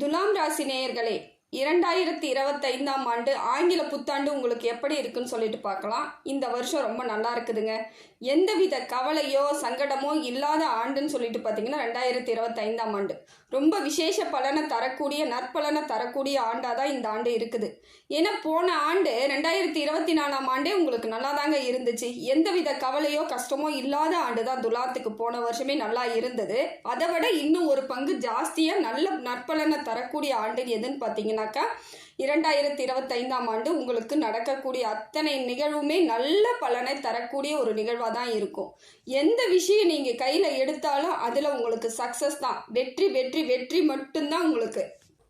துலாம் ராசி நேயர்களே இரண்டாயிரத்தி இருபத்தைந்தாம் ஆண்டு ஆங்கில புத்தாண்டு உங்களுக்கு எப்படி இருக்குன்னு சொல்லிட்டு பார்க்கலாம். இந்த வருஷம் ரொம்ப நல்லா இருக்குதுங்க. எந்தவித கவலையோ சங்கடமோ இல்லாத ஆண்டுன்னு சொல்லிட்டு பார்த்தீங்கன்னா ரெண்டாயிரத்தி இருபத்தைந்தாம் ஆண்டு. ரொம்ப விசேஷ பலனை தரக்கூடிய நற்பலனை தரக்கூடிய ஆண்டாக தான் இந்த ஆண்டு இருக்குது. ஏன்னா போன ஆண்டு ரெண்டாயிரத்தி இருபத்தி நாலாம் ஆண்டே உங்களுக்கு நல்லா தாங்க இருந்துச்சு. எந்தவித கவலையோ கஷ்டமோ இல்லாத ஆண்டு தான் துலாத்துக்கு போன வருஷமே நல்லா இருந்தது. அதை விட இன்னும் ஒரு பங்கு ஜாஸ்தியாக நல்ல நற்பலனை தரக்கூடிய ஆண்டு எதுன்னு பார்த்தீங்கன்னாக்கா இரண்டாயிரத்தி இருபத்தைந்தாம் ஆண்டு உங்களுக்கு நடக்கக்கூடிய அத்தனை நிகழ்வுமே நல்ல பலனை தரக்கூடிய ஒரு நிகழ்வாக தான் இருக்கும். எந்த விஷயம் நீங்கள் கையில் எடுத்தாலும் அதில் உங்களுக்கு சக்ஸஸ் தான். வெற்றி வெற்றி வெற்றி மட்டும்தான் உங்களுக்கு.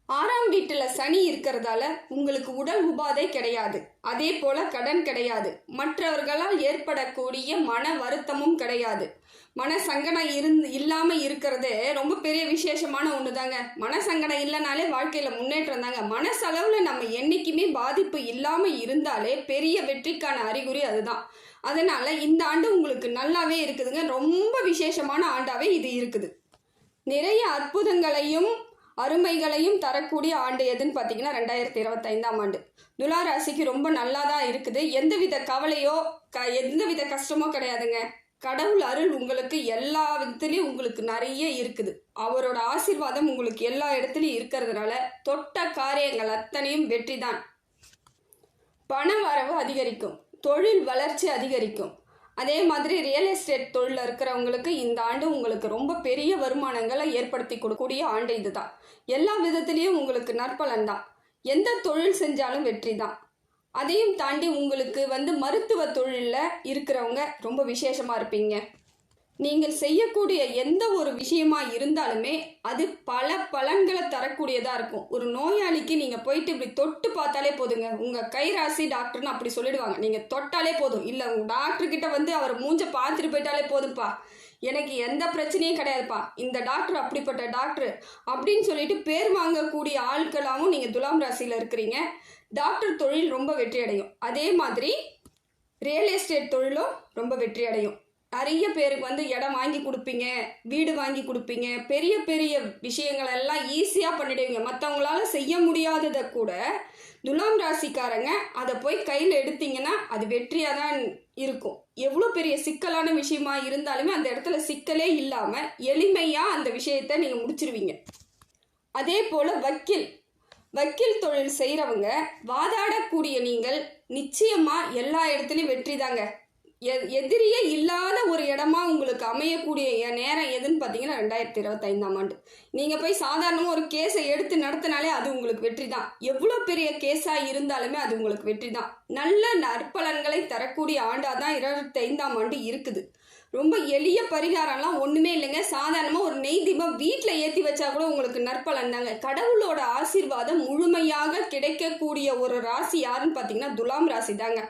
ஆறாம் வீட்டுல சனி இருக்கிறதால உங்களுக்கு உடல் உபாதை கிடையாது. அதே போல கடன் கிடையாது. மற்றவர்களால் ஏற்படக்கூடிய மன வருத்தமும் கிடையாது. மன சங்கடம் இருந்து இல்லாமல் இருக்கிறது ரொம்ப பெரிய விசேஷமான ஒன்று தாங்க மன சங்கடம் இல்லைனாலே வாழ்க்கையில் முன்னேற்றம் தாங்க. மனசளவில் நம்ம என்றைக்குமே பாதிப்பு இல்லாமல் இருந்தாலே பெரிய வெற்றிக்கான அறிகுறி அதுதான். அதனால் இந்த ஆண்டு உங்களுக்கு நல்லாவே இருக்குதுங்க. ரொம்ப விசேஷமான ஆண்டாவே இது இருக்குது. நிறைய அற்புதங்களையும் அருமைகளையும் தரக்கூடிய ஆண்டு எதுன்னு பார்த்தீங்கன்னா ரெண்டாயிரத்தி இருபத்தைந்தாம் ஆண்டு. துலா ராசிக்கு ரொம்ப நல்லா தான் இருக்குது. எந்தவித கவலையோ க எந்தவித கஷ்டமோ கிடையாதுங்க. கடவுள் அருள் உங்களுக்கு எல்லா விதத்துலேயும் உங்களுக்கு நிறைய இருக்குது. அவரோட ஆசீர்வாதம் உங்களுக்கு எல்லா இடத்துலையும் இருக்கிறதுனால தொட்ட காரியங்கள் அத்தனையும் வெற்றி தான் பண வரவு அதிகரிக்கும். தொழில் வளர்ச்சி அதிகரிக்கும். அதே மாதிரி ரியல் எஸ்டேட் தொழிலில் இருக்கிறவங்களுக்கு இந்த ஆண்டு உங்களுக்கு ரொம்ப பெரிய வருமானங்களை ஏற்படுத்தி கொடுக்கக்கூடிய ஆண்டு இதுதான். எல்லா விதத்துலேயும் உங்களுக்கு நற்பலன் தான். எந்த தொழில் செஞ்சாலும் வெற்றி தான். அதையும் தாண்டி உங்களுக்கு வந்து மருத்துவ தொழிலில் இருக்கிறவங்க ரொம்ப விசேஷமாக இருப்பீங்க. நீங்கள் செய்யக்கூடிய எந்த ஒரு விஷயமா இருந்தாலுமே அது பல பலன்களை தரக்கூடியதாக இருக்கும். ஒரு நோயாளிக்கு நீங்கள் போயிட்டு இப்படி தொட்டு பார்த்தாலே போதுங்க. உங்கள் கைராசி டாக்டர்னு அப்படி சொல்லிடுவாங்க. நீங்கள் தொட்டாலே போதும். இல்லை டாக்டர் கிட்ட வந்து அவர் மூஞ்ச பார்த்துட்டு போயிட்டாலே போதும்ப்பா எனக்கு எந்த பிரச்சனையும் கிடையாதுப்பா. இந்த டாக்டர் அப்படிப்பட்ட டாக்டர் அப்படின்னு சொல்லிட்டு பேர் வாங்கக்கூடிய ஆட்களாகவும் நீங்கள் துலாம் ராசியில் இருக்கிறீங்க. டாக்டர் தொழில் ரொம்ப வெற்றி அடையும் அதே மாதிரி ரியல் எஸ்டேட் தொழிலும் ரொம்ப வெற்றி அடையும் நிறைய பேருக்கு வந்து இடம் வாங்கி கொடுப்பீங்க வீடு வாங்கி கொடுப்பீங்க. பெரிய பெரிய விஷயங்கள் எல்லாம் ஈஸியாக பண்ணிடுவீங்க. மற்றவங்களால செய்ய முடியாததை கூட துலாம் ராசிக்காரங்க அதை போய் கையில் எடுத்தீங்கன்னா அது வெற்றியாக தான் இருக்கும். எவ்வளோ பெரிய சிக்கலான விஷயமா இருந்தாலுமே அந்த இடத்துல சிக்கலே இல்லாமல் எளிமையாக அந்த விஷயத்தை நீங்கள் முடிச்சிருவீங்க. அதே போல் வக்கீல். வக்கீல் தொழில் செய்கிறவங்க வாதாடக்கூடிய நீங்கள் நிச்சயமாக எல்லா இடத்துலையும் வெற்றி தாங்க. எதிரியே இல்லாத ஒரு இடமா உங்களுக்கு அமையக்கூடிய நேரம் எதுன்னு பார்த்தீங்கன்னா ரெண்டாயிரத்தி இருபத்தைந்தாம் ஆண்டு. நீங்கள் போய் சாதாரணமாக ஒரு கேஸை எடுத்து நடத்தினாலே அது உங்களுக்கு வெற்றி தான். எவ்வளோ பெரிய கேஸாக இருந்தாலுமே அது உங்களுக்கு வெற்றி தான். நல்ல நற்பலன்களை தரக்கூடிய ஆண்டாக தான் இருபத்தைந்தாம் ஆண்டு இருக்குது. ரொம்ப எளிய பரிகாரம்லாம் ஒன்றுமே இல்லைங்க. சாதாரணமாக ஒரு நெய் தீபம் வீட்டில் ஏற்றி வச்சா கூட உங்களுக்கு நற்பலன் தாங்க. கடவுளோட ஆசீர்வாதம் முழுமையாக கிடைக்கக்கூடிய ஒரு ராசி யாருன்னு பார்த்தீங்கன்னா துலாம் ராசி தாங்க.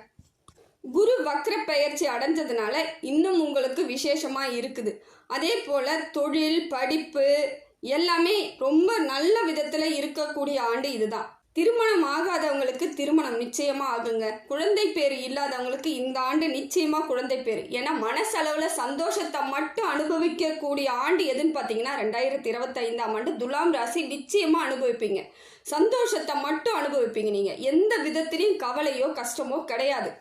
குரு வக்ர பெயர்ச்சி அடைஞ்சதுனால இன்னும் உங்களுக்கு விசேஷமாக இருக்குது. அதே போல் தொழில் படிப்பு எல்லாமே ரொம்ப நல்ல விதத்தில் இருக்கக்கூடிய ஆண்டு இதுதான். திருமணம் ஆகாதவங்களுக்கு திருமணம் நிச்சயமாக ஆகுங்க. குழந்தை பேர் இல்லாதவங்களுக்கு இந்த ஆண்டு நிச்சயமாக குழந்தை பேர். ஏன்னா மனசளவில் சந்தோஷத்தை மட்டும் அனுபவிக்கக்கூடிய ஆண்டு எதுன்னு பார்த்தீங்கன்னா ரெண்டாயிரத்தி இருபத்தைந்தாம் ஆண்டு துலாம் ராசி நிச்சயமாக அனுபவிப்பீங்க. சந்தோஷத்தை மட்டும் அனுபவிப்பீங்க நீங்கள் எந்த விதத்திலையும் கவலையோ கஷ்டமோ கிடையாது.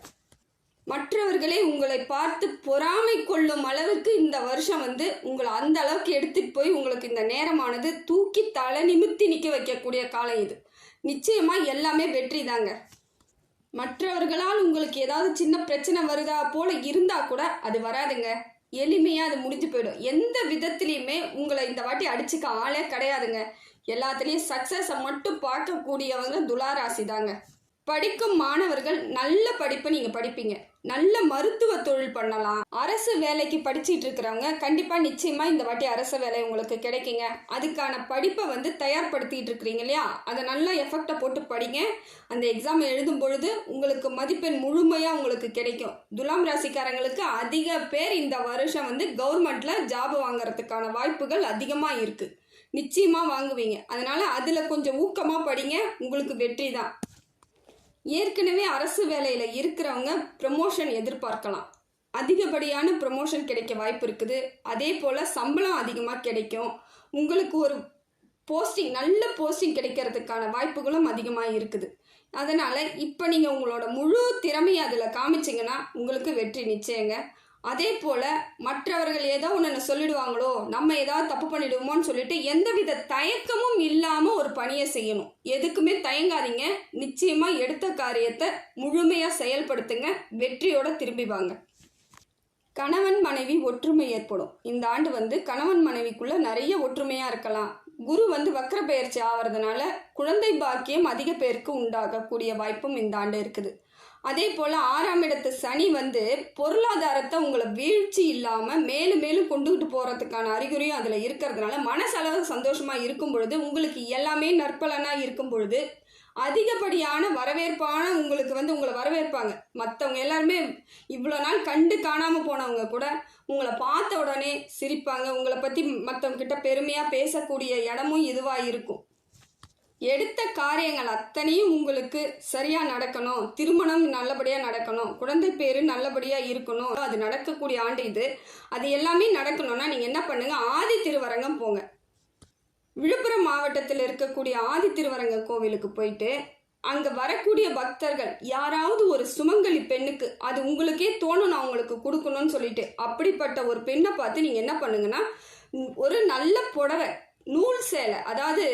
மற்றவர்களே உங்களை பார்த்து பொறாமை கொள்ளும் அளவுக்கு இந்த வருஷம் வந்து உங்களை அந்த அளவுக்கு எடுத்துட்டு போய் உங்களுக்கு இந்த நேரமானது தூக்கி தலை நிமித்தி நிற்க வைக்கக்கூடிய காலம் இது. நிச்சயமா எல்லாமே வெற்றி தாங்க. மற்றவர்களால் உங்களுக்கு ஏதாவது சின்ன பிரச்சனை வருதா போல இருந்தா கூட அது வராதுங்க. எளிமையாக அது முடிஞ்சு போயிடும். எந்த விதத்துலேயுமே உங்களை இந்த வாட்டி அடிச்சுக்க ஆளே கிடையாதுங்க. எல்லாத்துலேயும் சக்ஸஸை மட்டும் பார்க்கக்கூடியவங்க துளாராசி தாங்க படிக்கும் மாணவர்கள் நல்ல படிப்பை நீங்கள் படிப்பீங்க. நல்ல மருத்துவ தொழில் பண்ணலாம். அரசு வேலைக்கு படிச்சுட்டு இருக்கிறவங்க கண்டிப்பாக நிச்சயமாக இந்த வாட்டி அரசு வேலை உங்களுக்கு கிடைக்குங்க. அதுக்கான படிப்பை வந்து தயார்படுத்திட்டு இருக்கிறீங்க இல்லையா? அதை நல்லா எஃபெக்டை போட்டு படிங்க. அந்த எக்ஸாம் எழுதும் பொழுது உங்களுக்கு மதிப்பெண் முழுமையாக உங்களுக்கு கிடைக்கும். துலாம் ராசிக்காரங்களுக்கு அதிக பேர் இந்த வருஷம் வந்து கவர்மெண்ட்டில் ஜாப் வாங்குறதுக்கான வாய்ப்புகள் அதிகமாக இருக்குது நிச்சயமாக வாங்குவீங்க. அதனால் அதில் கொஞ்சம் ஊக்கமாக படிங்க. உங்களுக்கு வெற்றி தான். ஏற்கனவே அரசு வேலையில் இருக்கிறவங்க ப்ரமோஷன் எதிர்பார்க்கலாம். அதிகப்படியான ப்ரமோஷன் கிடைக்க வாய்ப்பு இருக்குது. அதே போல் சம்பளம் அதிகமாக கிடைக்கும். உங்களுக்கு ஒரு போஸ்டிங் நல்ல போஸ்டிங் கிடைக்கிறதுக்கான வாய்ப்புகளும் அதிகமாக இருக்குது. அதனால் இப்போ நீங்கள் உங்களோட முழு திறமையை அதில் காமிச்சிங்கன்னா உங்களுக்கு வெற்றி நிச்சயங்க. அதே போல் மற்றவர்கள் ஏதோ ஒன்று சொல்லிடுவாங்களோ நம்ம ஏதாவது தப்பு பண்ணிடுவோமோன்னு சொல்லிட்டு எந்தவித தயக்கமும் இல்லாமல் ஒரு பணியை செய்யணும். எதுக்குமே தயங்காதீங்க. நிச்சயமாக எடுத்த காரியத்தை முழுமையாக செயல்படுத்துங்க. வெற்றியோட திரும்பி வாங்க. கணவன் மனைவி ஒற்றுமை ஏற்படும். இந்த ஆண்டு வந்து கணவன் மனைவிக்குள்ள நிறைய ஒற்றுமையாக இருக்கலாம். குரு வந்து வக்கர பெயர்ச்சி ஆகிறதுனால குழந்தை பாக்கியம் அதிக பேருக்கு உண்டாகக்கூடிய வாய்ப்பும் இந்த ஆண்டு இருக்குது. அதே போல் ஆறாம் இடத்து சனி வந்து பொருளாதாரத்தை உங்களை வீழ்ச்சி இல்லாமல் மேலும் மேலும் கொண்டுகிட்டு போகிறதுக்கான அறிகுறியும் அதில் இருக்கிறதுனால மனசளவு சந்தோஷமாக இருக்கும் பொழுது உங்களுக்கு எல்லாமே நற்பலனாக இருக்கும் பொழுது அதிகப்படியான வரவேற்பான உங்களுக்கு வந்து உங்களை வரவேற்பாங்க. மற்றவங்க எல்லாருமே இவ்வளோ நாள் கண்டு காணாமல் போனவங்க கூட உங்களை பார்த்த உடனே சிரிப்பாங்க. உங்களை பற்றி மற்றவங்க கிட்ட பெருமையாக பேசக்கூடிய இடமும் இதுவாக இருக்கும். எடுத்த காரியங்கள் அத்தனையும் உங்களுக்கு சரியாக நடக்கணும். திருமணம் நல்லபடியாக நடக்கணும். குழந்தை பேரு நல்லபடியாக இருக்கணும். அது நடக்கக்கூடிய ஆண்டு இது. அது எல்லாமே நடக்கணும்னா நீங்கள் என்ன பண்ணுங்கள் ஆதி திருவரங்கம் போங்க. விழுப்புரம் மாவட்டத்தில் இருக்கக்கூடிய ஆதி திருவரங்க கோவிலுக்கு போயிட்டு அங்கே வரக்கூடிய பக்தர்கள் யாராவது ஒரு சுமங்கலி பெண்ணுக்கு அது உங்களுக்கே தோணும் நான் உங்களுக்கு கொடுக்கணும்னு சொல்லிட்டு அப்படிப்பட்ட ஒரு பெண்ணை பார்த்து நீங்கள் என்ன பண்ணுங்கன்னா ஒரு நல்ல புடவை நூல் சேலை அதாவது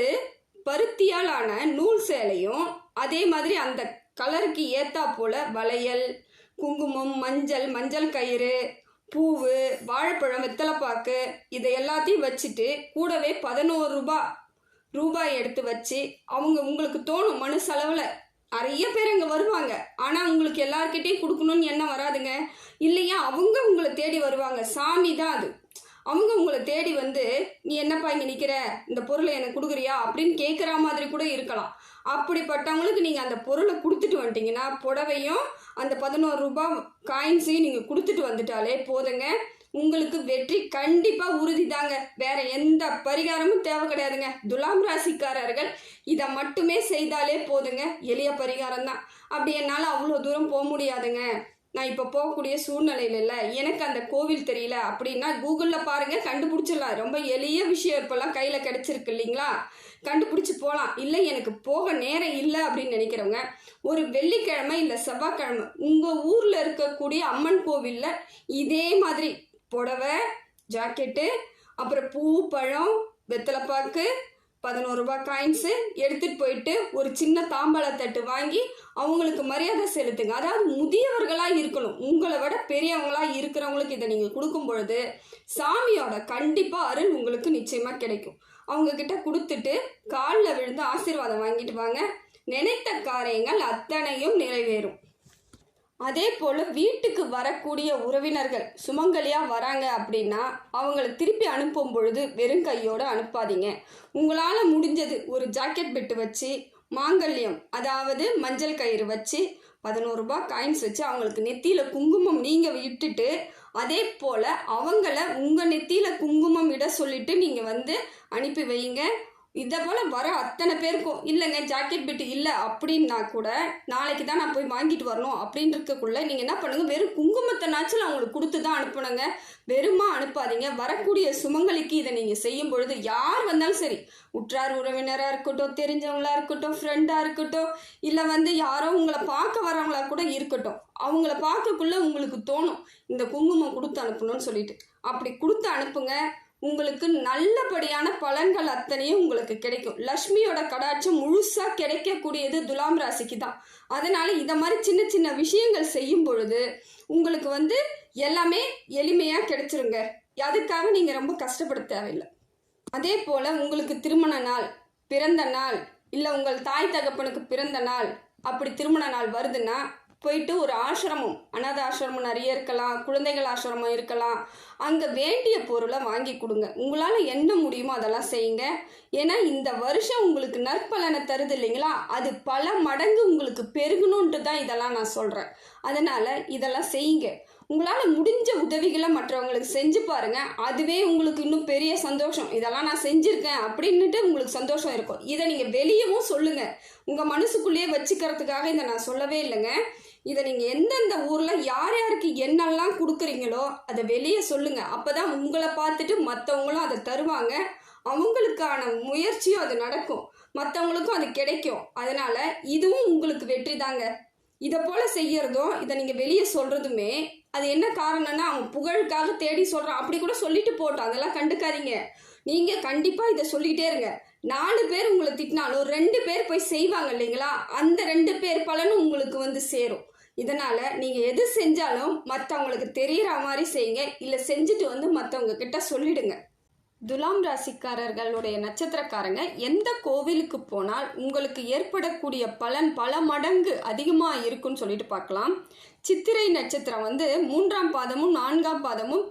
பருத்தியால் ஆன நூல் சேலையும் அதே மாதிரி அந்த கலருக்கு ஏத்தா போல வளையல் குங்குமம் மஞ்சள் மஞ்சள் கயிறு பூவு வாழைப்பழம் வெத்தலைப்பாக்கு இதை எல்லாத்தையும் வச்சுட்டு கூடவே பதினோரு ரூபாய் ரூபாய் எடுத்து வச்சு அவங்க உங்களுக்கு தோணும் மனசளவில் நிறைய பேர் அங்கே வருவாங்க. ஆனால் உங்களுக்கு எல்லார்கிட்டையும் கொடுக்கணும்னு எண்ணம் வராதுங்க. இல்லையா? அவங்க உங்களை தேடி வருவாங்க. சாமி தான் அது. அவங்க உங்களை தேடி வந்து நீ என்னப்பா இங்கே நிற்கிற இந்த பொருளை எனக்கு கொடுக்குறியா? அப்படின்னு கேட்குற மாதிரி கூட இருக்கலாம். அப்படிப்பட்டவங்களுக்கு நீங்கள் அந்த பொருளை கொடுத்துட்டு வந்துட்டீங்கன்னா புடவையும் அந்த பதினோரு ரூபாய் காயின்ஸையும் நீங்கள் கொடுத்துட்டு வந்துட்டாலே போதுங்க. உங்களுக்கு வெற்றி கண்டிப்பாக உறுதி தாங்க. வேற எந்த பரிகாரமும் தேவை கிடையாதுங்க. துலாம் ராசிக்காரர்கள் இதை மட்டுமே செய்தாலே போதுங்க. எளிய பரிகாரம் தான் அப்படி என்னால் அவ்வளோ தூரம் போக முடியாதுங்க. நான் இப்போ போகக்கூடிய சூழ்நிலையில இல்லை எனக்கு அந்த கோவில் தெரியல அப்படின்னா கூகுளில் பாருங்கள் கண்டுபிடிச்சிடலாம். ரொம்ப எளிய விஷயம் இப்போல்லாம் கையில் கிடச்சிருக்கு இல்லைங்களா? கண்டுபிடிச்சி போகலாம் இல்லை எனக்கு போக நேரம் இல்லை அப்படின்னு நினைக்கிறவங்க ஒரு வெள்ளிக்கிழமை இல்லை செவ்வாய்க்கிழமை உங்கள் ஊரில் இருக்கக்கூடிய அம்மன் கோவிலில் இதே மாதிரி புடவை ஜாக்கெட்டு அப்புறம் பூ பழம் வெத்தலைப்பாக்கு பதினோரு ரூபாய் காயின்ஸு எடுத்துகிட்டு போயிட்டு ஒரு சின்ன தாம்பாளத்தட்டு வாங்கி அவங்களுக்கு மரியாதை செலுத்துங்க. அதாவது முதியவர்களாக இருக்கணும். உங்களை விட பெரியவங்களாக இருக்கிறவங்களுக்கு இதை நீங்கள் கொடுக்கும் பொழுது சாமியோட கண்டிப்பாக அருள் உங்களுக்கு நிச்சயமாக கிடைக்கும். அவங்கக்கிட்ட கொடுத்துட்டு காலில் விழுந்து ஆசீர்வாதம் வாங்கிட்டு வாங்க. நினைத்த காரியங்கள் அத்தனையும் நிறைவேறும். அதே போல் வீட்டுக்கு வரக்கூடிய உறவினர்கள் சுமங்கலியாக வராங்க அப்படின்னா அவங்கள திருப்பி அனுப்பும் பொழுது வெறும் கையோடு அனுப்பாதீங்க. உங்களால் முடிஞ்சது ஒரு ஜாக்கெட் பெட்டு வச்சு மாங்கல்யம் அதாவது மஞ்சள் கயிறு வச்சு பதினோரு ரூபாய் காயின்ஸ் வச்சு அவங்களுக்கு நெத்தியில் குங்குமம் நீங்கள் விட்டுட்டு அதே போல் அவங்கள உங்கள் நெத்தியில் குங்குமம் இட சொல்லிட்டு நீங்கள் வந்து அனுப்பி வைங்க. இதை போல் வர அத்தனை பேருக்கும் இல்லைங்க ஜாக்கெட் பிட்டு இல்லை அப்படின்னா கூட நாளைக்கு தான் நான் போய் வாங்கிட்டு வரணும் அப்படின்னு இருக்கக்குள்ள நீங்கள் என்ன பண்ணுங்கள் வெறும் குங்குமத்தைனாச்சும் அவங்களுக்கு கொடுத்து தான் அனுப்பணுங்க வெறுமா அனுப்பாதீங்க. வரக்கூடிய சுமங்கலிக்கு இதை நீங்கள் செய்யும் பொழுது யார் வந்தாலும் சரி உற்றார் உறவினராக இருக்கட்டும் தெரிஞ்சவங்களா இருக்கட்டும் ஃப்ரெண்டாக இருக்கட்டும் இல்லை வந்து யாரோ உங்களை பார்க்க வரவங்களா கூட இருக்கட்டும். அவங்கள பார்க்கக்குள்ளே உங்களுக்கு தோணும் இந்த குங்குமம் கொடுத்து அனுப்பணும்னு சொல்லிட்டு. அப்படி கொடுத்து அனுப்புங்க. உங்களுக்கு நல்லபடியான பலன்கள் அத்தனையும் உங்களுக்கு கிடைக்கும். லக்ஷ்மியோட கடாட்சம் முழுசாக கிடைக்கக்கூடியது துலாம் ராசிக்கு தான். அதனால் இதை மாதிரி சின்ன சின்ன விஷயங்கள் செய்யும் பொழுது உங்களுக்கு வந்து எல்லாமே எளிமையாக கிடைச்சிருங்க. அதுக்காக நீங்கள் ரொம்ப கஷ்டப்பட தேவையில்லை. அதே போல் உங்களுக்கு திருமண நாள் பிறந்த நாள் இல்லை உங்கள் தாய் தகப்பனுக்கு பிறந்த நாள் அப்படி திருமண நாள் வருதுன்னா போயிட்டு ஒரு ஆசிரமம் அனாத ஆசிரமம் நிறைய இருக்கலாம் குழந்தைகள் ஆசிரமம் இருக்கலாம். அங்கே வேண்டிய பொருளை வாங்கி கொடுங்க. உங்களால் என்ன முடியுமோ அதெல்லாம் செய்யுங்க. ஏன்னா இந்த வருஷம் உங்களுக்கு நற்பலனை தருது இல்லைங்களா? அது பல மடங்கு உங்களுக்கு பெருகணுன்ட்டு தான் இதெல்லாம் நான் சொல்கிறேன் அதனால் இதெல்லாம் செய்யுங்க. உங்களால் முடிஞ்ச உதவிகளை மற்றவங்களுக்கு செஞ்சு பாருங்கள் அதுவே உங்களுக்கு இன்னும் பெரிய சந்தோஷம். இதெல்லாம் நான் செஞ்சுருக்கேன் அப்படின்னுட்டு உங்களுக்கு சந்தோஷம் இருக்கும். இதை நீங்கள் வெளியவும் சொல்லுங்கள் உங்கள் மனசுக்குள்ளேயே வச்சுக்கிறதுக்காக இதை நான் சொல்லவே இல்லைங்க. இதை நீங்கள் எந்தெந்த ஊரில் யார் யாருக்கு என்னெல்லாம் கொடுக்குறீங்களோ அதை வெளியே சொல்லுங்கள் அப்போ தான் உங்களை பார்த்துட்டு மற்றவங்களும் அதை தருவாங்க. அவங்களுக்கான முயற்சியும் அது நடக்கும். மற்றவங்களுக்கும் அது கிடைக்கும். அதனால் இதுவும் உங்களுக்கு வெற்றி தாங்க. இதை போல் செய்யறதும் இதை நீங்கள் வெளியே சொல்கிறதுமே அது என்ன காரணம்னா அவங்க புகழுக்காக தேடி சொல்கிறான் அப்படி கூட சொல்லிட்டு போட்டோம். அதெல்லாம் கண்டுக்காதீங்க. நீங்கள் கண்டிப்பாக இதை சொல்லிக்கிட்டே இருங்க. நாலு பேர் உங்களை திட்டினாலும் ரெண்டு பேர் போய் செய்வாங்க இல்லைங்களா? அந்த ரெண்டு பேர் பலனும் உங்களுக்கு வந்து சேரும். இதனால் நீங்கள் எது செஞ்சாலும் மற்றவங்களுக்கு தெரிகிற மாதிரி செய்யுங்க. இல்லை செஞ்சுட்டு வந்து மற்றவங்க கிட்ட சொல்லிடுங்க. துலாம் ராசிக்காரர்களுடைய நட்சத்திரக்காரங்க எந்த கோவிலுக்கு போனால் உங்களுக்கு ஏற்படக்கூடிய பலன் பல மடங்கு அதிகமாக இருக்குன்னு சொல்லிட்டு பார்க்கலாம். சித்திரை நட்சத்திரம் வந்து மூன்றாம் பாதமும் நான்காம் பாதமும்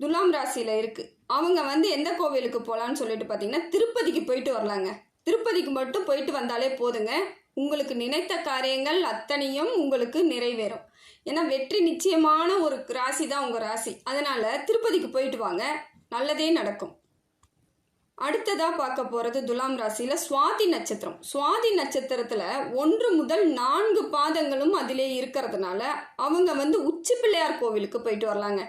துலாம் ராசியில் இருக்குது அவங்க வந்து எந்த கோவிலுக்கு போகலான்னு சொல்லிட்டு பார்த்தீங்கன்னா திருப்பதிக்கு போயிட்டு வரலாங்க. திருப்பதிக்கு மட்டும் போயிட்டு வந்தாலே போதுங்க. உங்களுக்கு நினைத்த காரியங்கள் அத்தனையும் உங்களுக்கு நிறைவேறும். ஏன்னா வெற்றி நிச்சயமான ஒரு ராசி தான் உங்கள் ராசி. அதனால் திருப்பதிக்கு போயிட்டு வாங்க. நல்லதே நடக்கும். அடுத்ததாக பார்க்க போகிறது துலாம் ராசியில் சுவாதி நட்சத்திரம். சுவாதி நட்சத்திரத்தில் ஒன்று முதல் நான்கு பாதங்களும் அதிலே இருக்கிறதுனால அவங்க வந்து உச்சி பிள்ளையார் கோவிலுக்கு போயிட்டு வரலாங்க.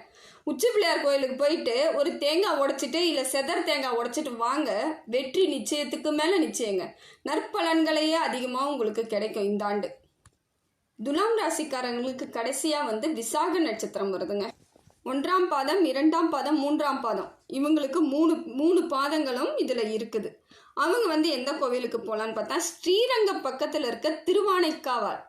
உச்சி பிள்ளையார் கோயிலுக்கு போயிட்டு ஒரு தேங்காய் உடைச்சிட்டு இல்லை செதர் தேங்காய் உடைச்சிட்டு வாங்க. வெற்றி நிச்சயத்துக்கு மேலே நிச்சயங்க. நற்பலன்களையே அதிகமாக உங்களுக்கு கிடைக்கும் இந்த ஆண்டு. துலாம் ராசிக்காரங்களுக்கு கடைசியாக வந்து விசாக நட்சத்திரம் வருதுங்க. ஒன்றாம் பாதம் இரண்டாம் பாதம் மூன்றாம் பாதம். இவங்களுக்கு மூணு மூணு பாதங்களும் இதில் இருக்குது. அவங்க வந்து எந்த கோவிலுக்கு போகலான்னு பார்த்தா ஸ்ரீரங்க பக்கத்தில் இருக்க திருவானைக்காவால்.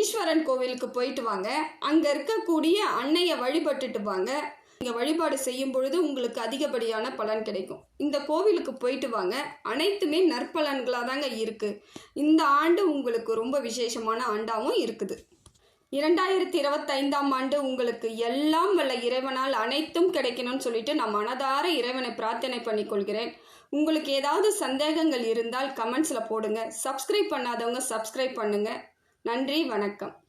ஈஸ்வரன் கோவிலுக்கு போயிட்டு வாங்க. அங்கே இருக்கக்கூடிய அன்னையை வழிபட்டுட்டு வாங்க. நீங்கள் வழிபாடு செய்யும் பொழுது உங்களுக்கு அதிகப்படியான பலன் கிடைக்கும். இந்த கோவிலுக்கு போயிட்டு வாங்க. அனைத்துமே நற்பலன்களாக தாங்க இருக்குது இந்த ஆண்டு உங்களுக்கு ரொம்ப விசேஷமான ஆண்டாகவும் இருக்குது. இரண்டாயிரத்தி இருபத்தைந்தாம் ஆண்டு உங்களுக்கு எல்லாம் வல்ல இறைவனால் அனைத்தும் கிடைக்கணும்னு சொல்லிட்டு நான் மனதார இறைவனை பிரார்த்தனை பண்ணிக்கொள்கிறேன். உங்களுக்கு ஏதாவது சந்தேகங்கள் இருந்தால் கமெண்ட்ஸில் போடுங்க. சப்ஸ்கிரைப் பண்ணாதவங்க சப்ஸ்கிரைப் பண்ணுங்கள் நன்றி வணக்கம்.